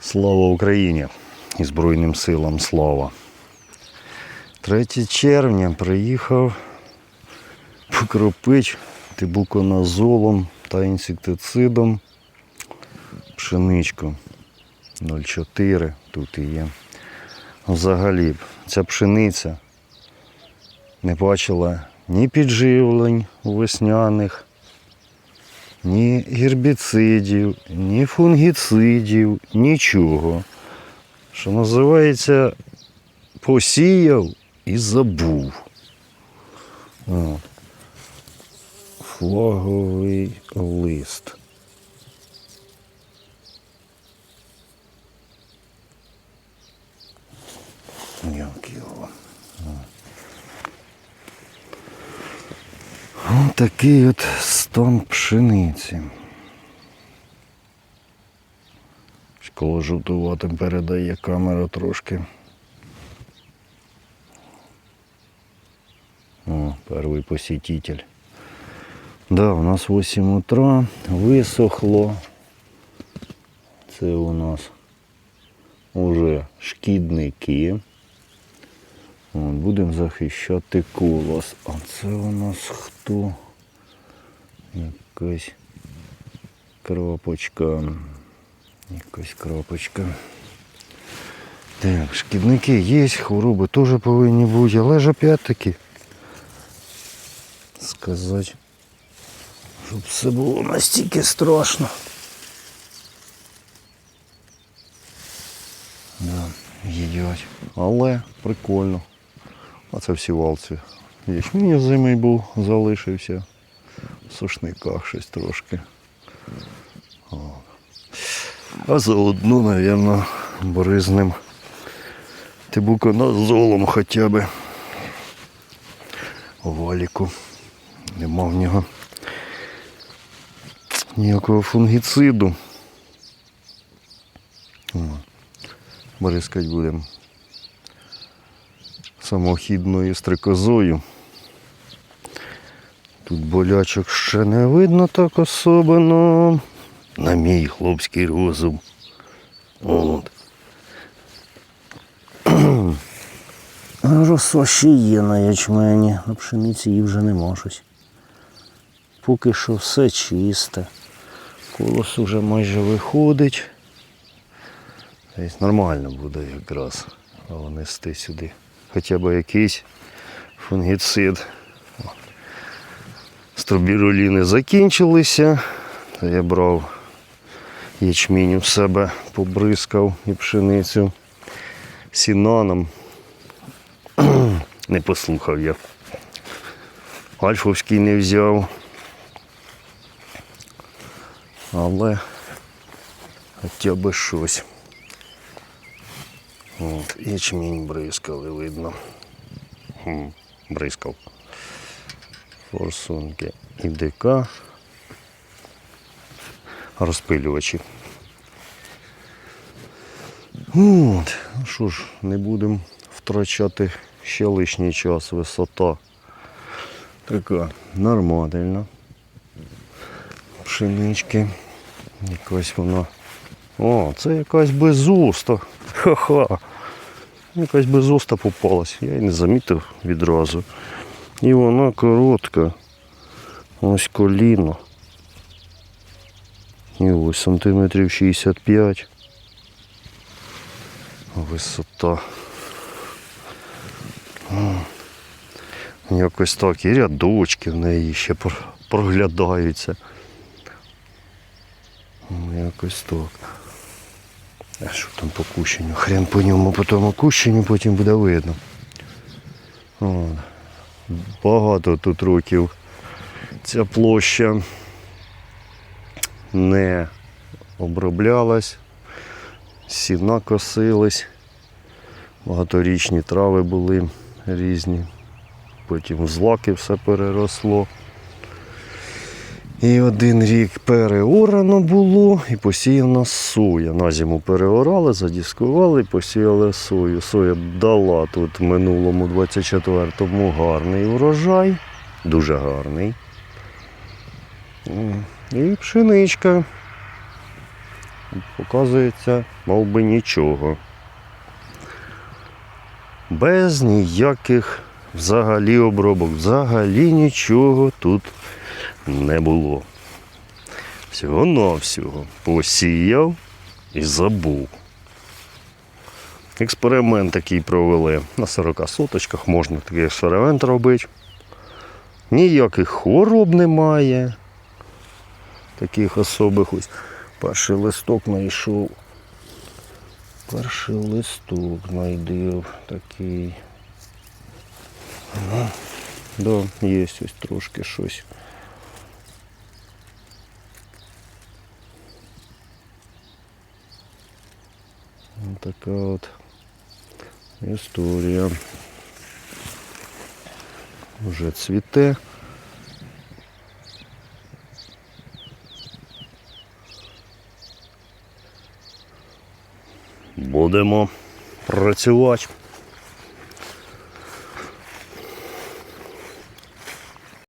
Слава Україні і Збройним силам слава. 3 червня приїхав покропич тибуконазолом та інсектицидом пшеничку 0,4 тут і є. Взагалі ця пшениця не бачила ні підживлень весняних, ні гербіцидів, ні фунгіцидів, нічого. Що називається, посіяв і забув. О. Флаговий лист. Як його. Ось такий от стан пшениці. Школа жовтуватим передає камера трошки. О, перший посетитель. Да, у нас 8 утра, висохло. Це у нас уже шкідники. Будемо захищати колос. А це у нас хто? Якась крапочка. Якась крапочка. Так, шкідники є, хвороби теж повинні бути, але ж опять-таки сказати, щоб все було настільки страшно. Да, їдять. Але прикольно. А це всі валці. Ячмінь зимий був, залишився. В сушниках щось трошки. О. А заодно, мабуть, боризним тибуконазолом хоча б. Валіку. Нема в нього ніякого фунгіциду. О. Бризкать будемо самохідною стрикозою. Тут болячок ще не видно так особливо. На мій хлопський розум. От. Роса ще є на ячмені, на пшениці її вже нема щось. Поки що все чисте. Колос уже майже виходить. Тобто нормально буде якраз нести сюди. Хоча б якийсь фунгіцид. Стробіруліни закінчилися. То я брав ячмінь у себе, побризкав і пшеницю сінаном. Не послухав я. Альфовський не взяв. Але хоча б щось. От, ячмінь бризкали, видно. Хм, бризкав. Форсунки і ДК. Розпилювачі. От, ну що ж, не будемо втрачати ще лишній час висота. Така нормальна. Пшенички. Якась вона. О, це якась безуста. Ха-ха. Якась безуста попалась. Я її не замітив відразу. І вона коротка. Ось коліно. І ось сантиметрів 65. Висота. Якось так. І рядочки в неї ще проглядаються. Якось так. А що там по кущенню? Хрен по ньому, по тому кущенню потім буде видно. О, багато тут років ця площа не оброблялась, сіна косились, багаторічні трави були різні, потім в злаки все переросло. І один рік переорано було і посіяна соя. На зиму переорали, задіскували, посіяли сою. Соя дала тут в минулому 24-му гарний урожай, дуже гарний. І пшеничка Показується, мов би нічого. Без ніяких взагалі обробок. Взагалі нічого тут не було. Всього-навсього посіяв і забув. Експеримент такий провели. На 40 соточках можна такий експеримент робити. Ніяких хвороб немає. Таких особих ось. Перший листок знайшов. Перший листок знайдив такий. Ага. Да, є ось трошки щось. Ось така от історія. Вже цвіте. Будемо працювати.